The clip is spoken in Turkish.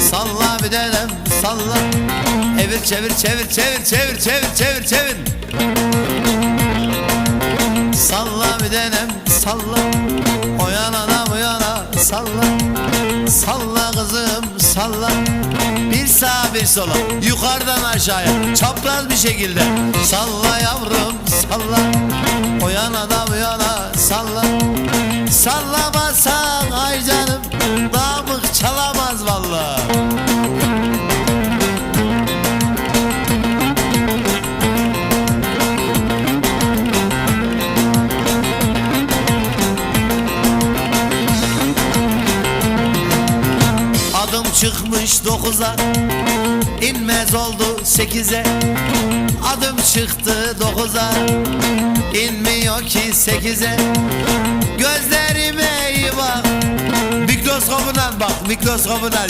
Salla bir denem salla. Evir çevir çevir çevir çevir çevir çevir çevir. Salla bir denem salla. O yana da bu yana salla. Salla kızım salla. Bir sağa bir sola. Yukarıdan aşağıya Çapraz bir şekilde. Salla yavrum salla. O yana da bu yana salla Sallamazsan ay canım Damık Adım çıkmış dokuza inmez oldu sekize. Adım çıktı dokuza inmiyor ki sekize. Gözlerime iyi bak Mikroskopuna bak mikroskopuna